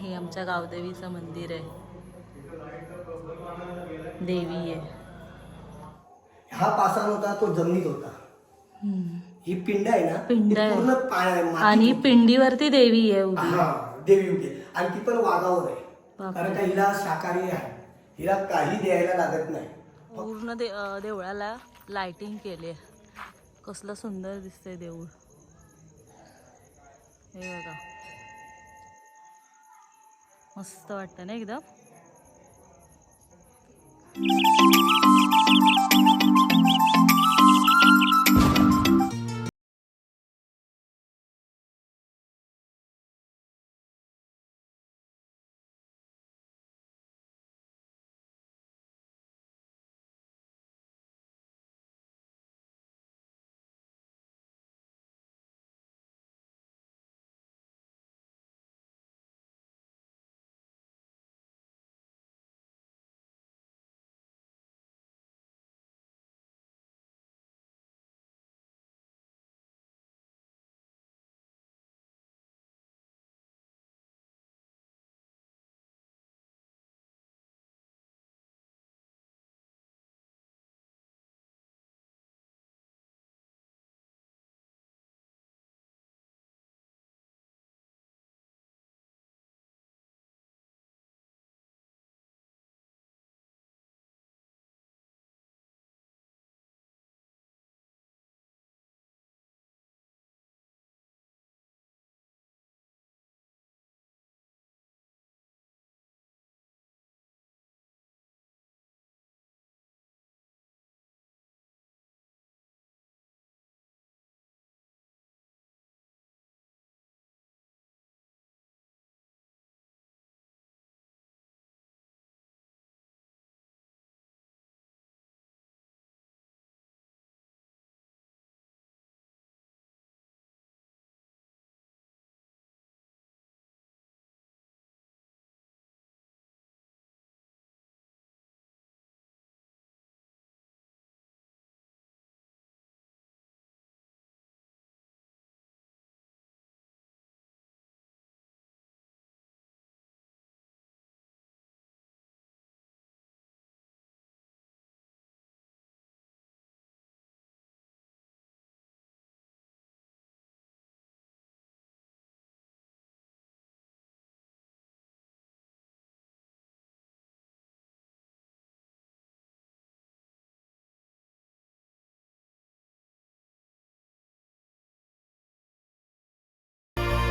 हे आमच्या गावदेवीचं मंदिर आहे. देवी आहे. हा पाषाण होता तो जमिनीत होता. ही पिंड आहे ना पिंड आहे. आणि पिंडीवरती देवी आहे उभी. हा देवी उभी. आणि ती पण वाघावर आहे. कारण का हिला शाकाहारी आहे हिला काही द्यायला लागत नाही. पूर्ण दे देवळाला लाइटिंग केली कसलं सुंदर दिसतंय देऊळ. हे बघा. मस्त वाटतं ना एकदम?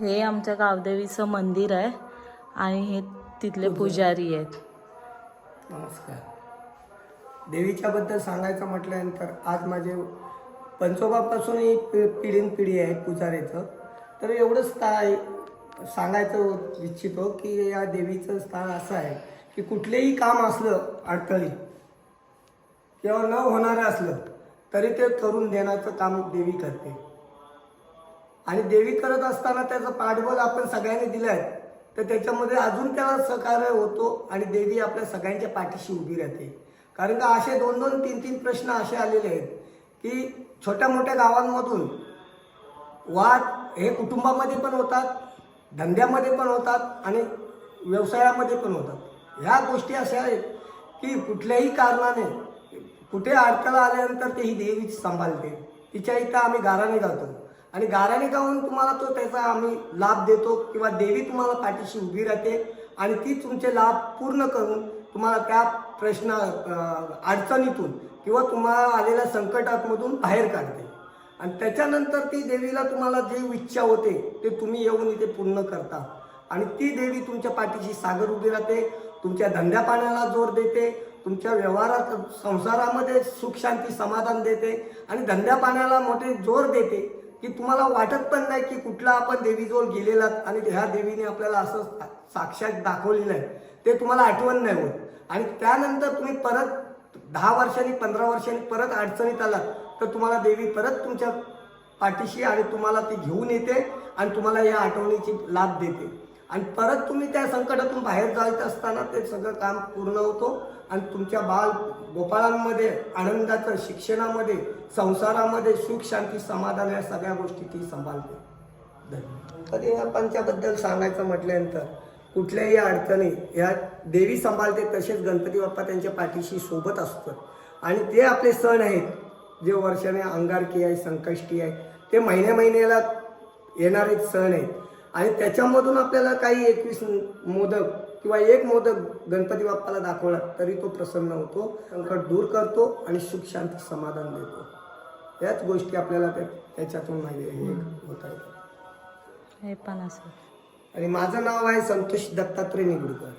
हे आमच्या गावदेवीचं मंदिर आहे आणि हे तिथले पुजारी आहेत. नमस्कार. देवीच्या बद्दल सांगायचं म्हटल्यानंतर आज माझे पंचोबापासून ही पिढीन पिढी आहे पुजारीचं तर एवढंच काय सांगायचं इच्छितो की या देवीचं स्थान असं आहे की कुठलेही काम असलं अडचणी किंवा न होणारं असलं तरी ते करून देण्याचं काम देवी करते. आणि देवी करत असताना त्याचं पाठबळ आपण सगळ्यांनी दिलं आहे तर त्याच्यामध्ये अजून त्याला सहकार्य होतो आणि देवी आपल्या सगळ्यांच्या पाठीशी उभी राहते. कारण का असे दोन दोन तीन तीन प्रश्न असे आलेले आहेत की छोट्या मोठ्या गावांमधून वाद हे कुटुंबामध्ये पण होतात धंद्यामध्ये पण होतात आणि व्यवसायामध्ये पण होतात. ह्या गोष्टी अशा आहेत की कुठल्याही कारणाने कुठे अडथळा आल्यानंतर ते ही देवीच सांभाळते. तिच्या इथं आम्ही गाराने जातो. आणि गाराने गाऊन तुम्हाला तो त्याचा आम्ही लाभ देतो किंवा देवी तुम्हाला पाठीशी उभी राहते आणि ती तुमचे लाभ पूर्ण करून तुम्हाला त्या प्रश्न अडचणीतून किंवा तुम्हाला आलेल्या संकटातमधून बाहेर काढते. आणि त्याच्यानंतर ती देवीला तुम्हाला जे इच्छा होते ते तुम्ही येऊन इथे पूर्ण करता. आणि ती देवी तुमच्या पाठीशी सागर उभी राहते तुमच्या धंद्या पाण्याला जोर देते तुमच्या व्यवहारात संसारामध्ये सुख शांती समाधान देते आणि धंद्या पाण्याला मोठे जोर देते. की तुम्हाला वाटत पण नाही की कुठला आपण देवीजवळ गेलेलात आणि ह्या देवीने आपल्याला असं साक्षात दाखवलेलं आहे ते तुम्हाला आठवण नाही होत. आणि त्यानंतर तुम्ही परत दहा वर्षांनी पंधरा वर्षांनी परत अडचणीत आलात तर तुम्हाला देवी परत तुमच्या पाठीशी आणि तुम्हाला ती घेऊन येते आणि तुम्हाला या आठवणीची लाभ देते. आणि परत तुम्ही त्या संकटातून बाहेर जायचं असताना ते सगळं काम पूर्ण होतो. आणि तुमच्या बाल गोपाळांमध्ये आनंदाचं शिक्षणामध्ये संसारामध्ये सुख शांती समाधान या सगळ्या गोष्टी ती सांभाळते. कधी बाप्पांच्याबद्दल सांगायचं म्हटल्यानंतर कुठल्याही अडचणी ह्या देवी सांभाळते तसेच गणपती बाप्पा त्यांच्या पाठीशी सोबत असतात. आणि ते आपले सण आहेत जे वर्षाने अंगारकी आहे संकष्टी आहे ते महिन्या महिन्याला येणारे सण आहेत. आणि त्याच्यामधून आपल्याला काही एकवीस मोदक किंवा एक मोदक गणपती बाप्पाला दाखवला तरी तो प्रसन्न होतो संकट दूर करतो आणि सुख शांती समाधान देतो. याच गोष्टी आपल्याला त्या- त्याच्यातून माहिती होत हे असं. आणि माझं नाव आहे संतोष दत्तात्रय निगुडकर.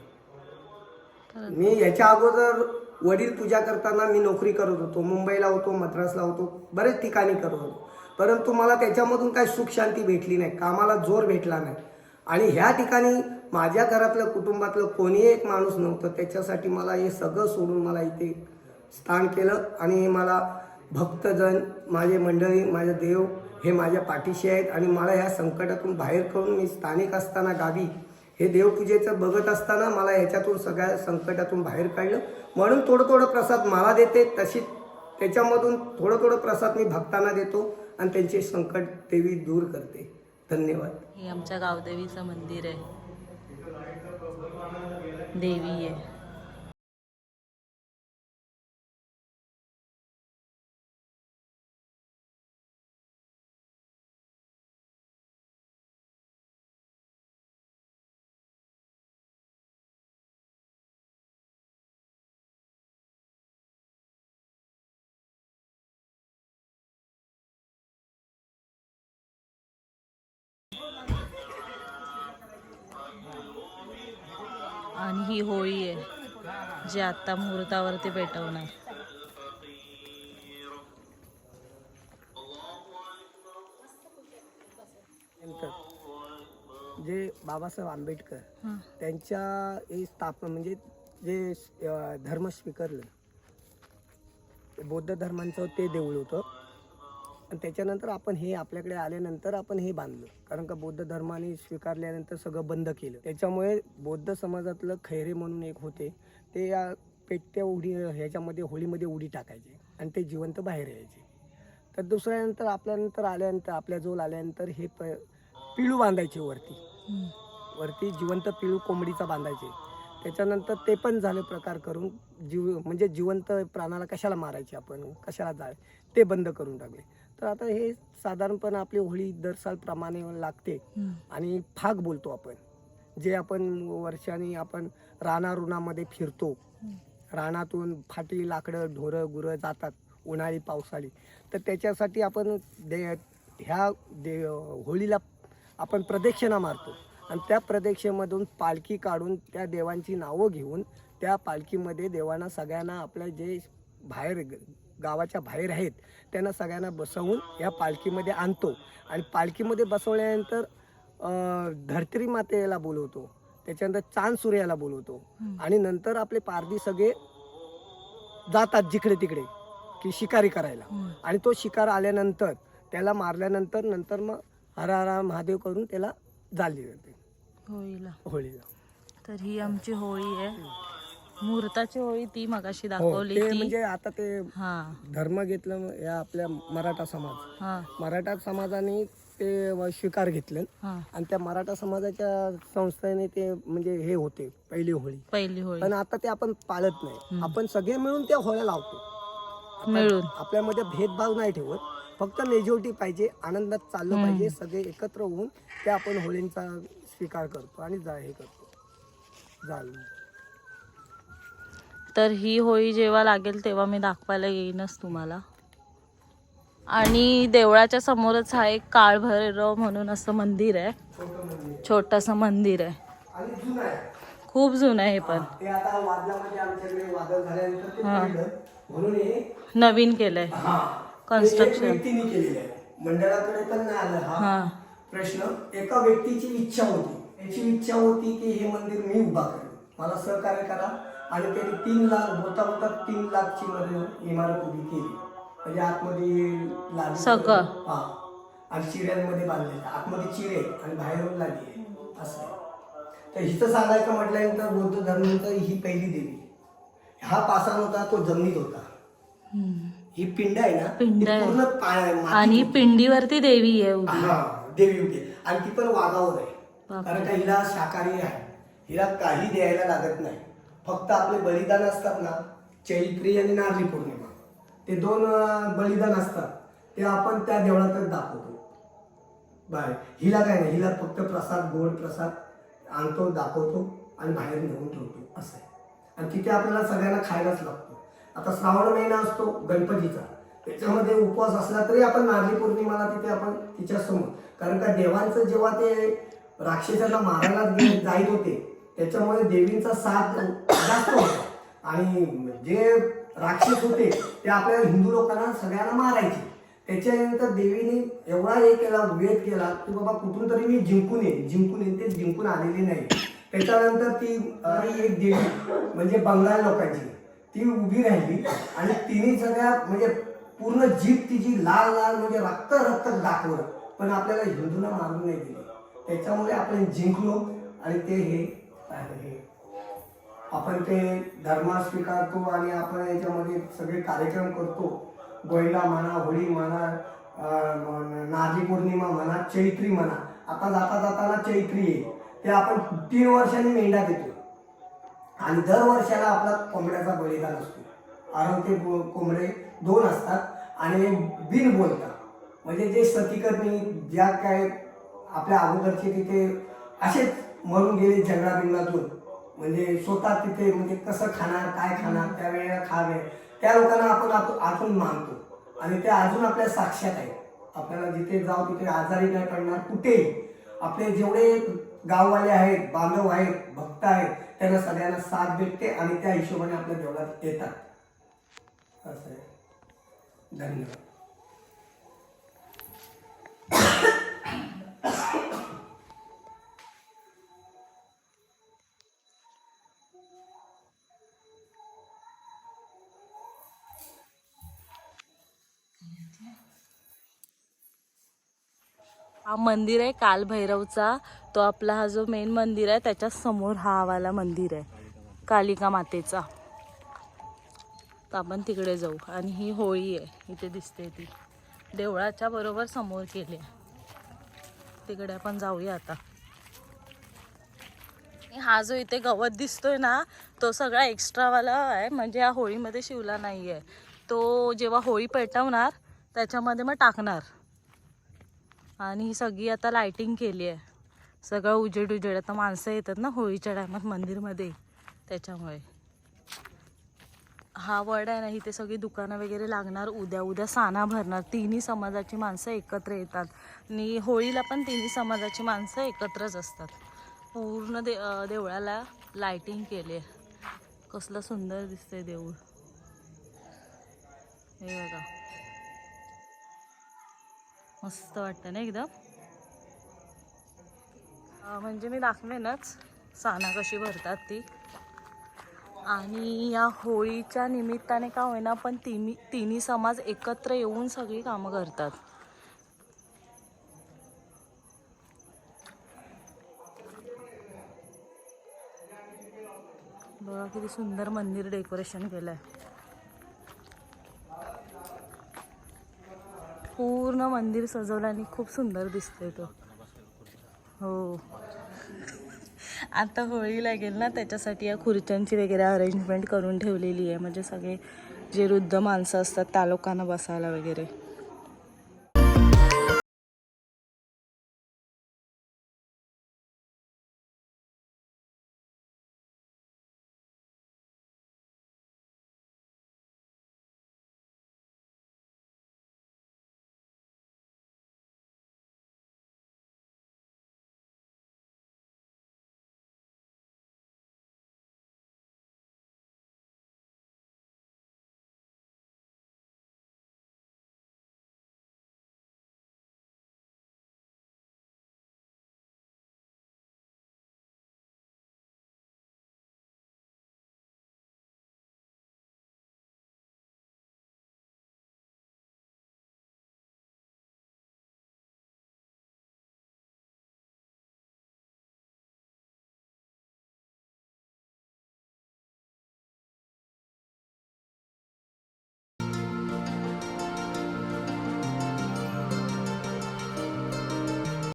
मी याच्या अगोदर वडील पूजा करताना मी नोकरी करत होतो मुंबईला होतो मद्रासला होतो बरेच ठिकाणी करत होतो. परंतु मला त्याच्यामधून काही सुख शांती भेटली नाही कामाला जोर भेटला नाही. आणि ह्या ठिकाणी माझ्या घरातलं कुटुंबातलं कोणीही एक माणूस नव्हतं त्याच्यासाठी मला हे सगळं सोडून मला इथे स्थान केलं. आणि हे मला भक्तजन माझे मंडळी माझे देव हे माझ्या पाठीशी आहेत. आणि मला ह्या संकटातून बाहेर करून मी स्थानिक असताना गावी हे देवपूजेचं बघत असताना मला ह्याच्यातून सगळ्या संकटातून बाहेर काढलं. म्हणून थोडं थोडं प्रसाद मला देते तशी त्याच्यामधून थोडं थोडं प्रसाद मी भक्तांना देतो आणि त्यांचे संकट देवी दूर करते. धन्यवाद. हे आमच्या गावदेवीचं मंदिर आहे. देवी आहे. ही होळी आहे जी आता मुहूर्तावरती पेटवणार. जे बाबासाहेब आंबेडकर त्यांच्या स्थापना म्हणजे जे धर्म स्वीकारलं बौद्ध धर्मांचं ते देऊळ होतं. आणि त्याच्यानंतर आपण हे आपल्याकडे आल्यानंतर आपण हे बांधलं. कारण का बौद्ध धर्माने स्वीकारल्यानंतर सगळं बंद केलं. त्याच्यामुळे बौद्ध समाजातलं खैरे म्हणून एक होते ते या पेटत्या उडी ह्याच्यामध्ये होळीमध्ये उडी टाकायचे आणि ते जिवंत बाहेर यायचे. तर दुसऱ्यानंतर आपल्यानंतर आल्यानंतर आपल्या जोल आल्यानंतर हे प पिळू बांधायचे वरती. वरती जिवंत पिळू कोंबडीचा बांधायचे. त्याच्यानंतर ते पण झाले प्रकार करून जीव म्हणजे जिवंत प्राणाला कशाला मारायचे आपण? कशाला जाळ? ते बंद करून टाकले. तर आता हे साधारणपणे आपली होळी दर सालप्रमाणे लागते. आणि फाग बोलतो आपण. जे आपण वर्षाने आपण रानारुणामध्ये फिरतो. रानातून फाटी लाकडं ढोरं गुरं जातात. उन्हाळी पावसाळी. तर त्याच्यासाठी आपण दे ह्या दे होळीला आपण प्रदक्षिणा मारतो. आणि त्या प्रदक्षिणेमधून पालखी काढून त्या देवांची नावं घेऊन त्या पालखीमध्ये देवांना सगळ्यांना आपल्या जे बाहेर गावाच्या बाहेर आहेत त्यांना सगळ्यांना बसवून या पालखीमध्ये आणतो. आणि पालखीमध्ये बसवल्यानंतर धर्तरी मातेला बोलवतो. त्याच्यानंतर चांद सूर्याला बोलवतो. आणि नंतर आपले पारधी सगळे जातात जिकडे तिकडे की शिकारी करायला. आणि तो शिकार आल्यानंतर त्याला मारल्यानंतर नंतर मग हर हर महादेव करून त्याला जाळली जाते. होळीला. होळीला. तर ही आमची होळी आहे. मुहूर्ताची होळी ती मगाशी हो दाखवली ते ती. म्हणजे आता ते हा. धर्म घेतलं या आपल्या मराठा समाज. हा. मराठा समाजाने ते व स्वीकार घेतले. हा. आणि त्या मराठा समाजाच्या संस्थेने ते म्हणजे हे होते पहिली होळी. पहिली होळी. पण आता ते आपण पाळत नाही. आपण सगळे मिळून त्या होळ्या लावतो. आपण मिळून. आपल्यामध्ये भेदभाव नाही ठेवत. फक्त मेजॉरिटी पाहिजे आनंदात चाललं. पाहिजे सगळे एकत्र होऊन ते आपण होळींचा स्वीकार करतो आणि जा हे करतो. जाल तर ही होळी जेव्हा लागेल तेव्हा मी दाखवायला येईनच तुम्हाला. आणि देवळाच्या समोरच हा एक काळभैरव म्हणून असं मंदिर आहे. छोटंसं मंदिर आहे. खूप जुनं आहे हे पण. हा. नवीन केलंय. आहे. मंडळाकडे पण नाही आलं हा हा. प्रश्न. एका व्यक्तीची इच्छा होती. त्याची इच्छा होती की हे मंदिर मी उभा करेन. मला सहकार्य करा. आणि त्यांनी तीन लाख बोलता बोलता तीन लाखची मध्ये इमारत उभी केली म्हणजे आतमध्ये सगळं? हा आणि चिऱ्यांमध्ये बांधलेलं आतमध्ये चिरे आणि बाहेरून लादी आहे असं आहे. तर हिचं सांगायचं म्हटल्यानंतर बौद्ध धर्माचं ही पहिली देवी हा पाषाण होता तो जमिनीत होता. ही पिंड आहे ना पिंड आहे. पूर्ण पा- मातीत आणि होती. पिंडीवरती देवी आहे उभी हा देवी उभी आणि ती पण वाघावर आहे बापरे. कारण का हिला शाकाहारी आहे हिला काही द्यायला लागत नाही फक्त आपले बलिदान असतात ना चैत्री आणि नारळी पौर्णिमा. ते दोन बलिदान असतात. ते आपण त्या देवळातच दाखवतो. बाहेर हिला काय नाही हिला फक्त प्रसाद गोड प्रसाद आणतो दाखवतो आणि बाहेर नेऊन ठेवतो. असं आहे. आणि तिथे आपल्याला सगळ्यांना खायलाच लागतो. आता श्रावण महिना असतो गणपतीचा. त्याच्यामध्ये उपवास असला तरी आपण नारळी पौर्णिमाला तिथे आपण तिच्यासमोर. कारण का देवांचं जेव्हा ते राक्षसाला मारायला जाईत होते त्याच्यामुळे देवींचा साथ जास्त होता. आणि जे राक्षस होते ते आपल्या हिंदू लोकांना सगळ्यांना मारायचे. त्याच्यानंतर देवीने एवढा हे केला वेद केला की बाबा कुठून तरी मी जिंकून येईन जिंकून येईन ते जिंकून आलेली नाही. त्याच्यानंतर ती एक देवी म्हणजे बंगाल लोकांची ती उभी राहिली. आणि तिने सगळ्या म्हणजे पूर्ण जीप तिची लाल लाल म्हणजे रक्त रक्त दाखवलं. पण आपल्याला हिंदूंना मारून नाही दिली. त्याच्यामुळे आपण जिंकलो. आणि ते हे आहे आपण ते धर्म स्वीकारतो आणि आपण याच्यामध्ये सगळे कार्यक्रम करतो. गोयला म्हणा होळी म्हणा अं, नारळी पौर्णिमा म्हणा चैत्री म्हणा. आता जाता जाताना चैत्री आहे. ते आपण तीन वर्षांनी मेंढा देतो. आणि दर वर्षाला आपला कोंबड्याचा बलिदान असतो. आरोग्य ते कोंबडे दोन असतात आणि बिन बोलतात. म्हणजे जे सतीकर्मी ज्या काय आपल्या अगोदरचे तिथे असेच मरून गेले जंगला बिंगलातून म्हणजे स्वतः तिथे म्हणजे कसं खाणार काय खाणार त्यावेळेला खावे. त्या लोकांना आपण आतून मानतो. आणि ते अजून आपल्या साक्षात आहे आपल्याला जिथे जाऊ तिथे आजारी नाही पडणार कुठेही. आपले जेवढे गाववाले आहेत बांधव आहेत भक्त आहेत त्यांना सगळ्यांना साथ भेटते आणि त्या हिशोबाने आपल्या देवळात येतात. असं आहे. धन्यवाद. हा मंदिर आहे कालभैरवचा. तो आपला हा जो मेन मंदिर आहे त्याच्यासमोर हा वाला मंदिर आहे. कालिका मातेचा. तर आपण तिकडे जाऊ. आणि ही होळी आहे. इथे दिसते ती. देवळाच्या बरोबर समोर केली आहे. तिकडे आपण जाऊया आता. हा जो इथे गवत दिसतोय ना तो सगळा एक्स्ट्रावाला आहे. म्हणजे या होळीमध्ये शिवला नाही आहे तो जेव्हा होळी पेटवणार त्याच्यामध्ये मग टाकणार. आणि ही सगळी आता लायटिंग केली आहे. सगळं उजेड उजेड. आता माणसं येतात ना होळीच्या टायमात मंदिरमध्ये. त्याच्यामुळे. हा वड आहे ना इथे सगळी दुकानं वगैरे लागणार. उद्या उद्या साना भरणार. तिन्ही समाजाची माणसं एकत्र येतात. आणि होळीला पण तिन्ही समाजाची माणसं एकत्रच असतात. पूर्ण दे देवळाला लायटिंग केली आहे. कसलं सुंदर दिसतंय देऊळ. हे बघा. मस्त वाटतं ना एकदम? म्हणजे मी दाखवेनच. साना कशी भरतात ती. आणि या होळीच्या निमित्ताने का होईना पण तिन्ही तिन्ही समाज एकत्र येऊन सगळी कामं करतात. बघा किती सुंदर मंदिर डेकोरेशन केलंय. पूर्ण मंदिर सजवलं आणि खूप सुंदर दिसतोय तो. हो. आता होळी लागेल ना त्याच्यासाठी या खुर्च्यांची वगैरे अरेंजमेंट करून ठेवलेली आहे. म्हणजे सगळे जे वृद्ध माणसं असतात त्या लोकांना बसायला वगैरे.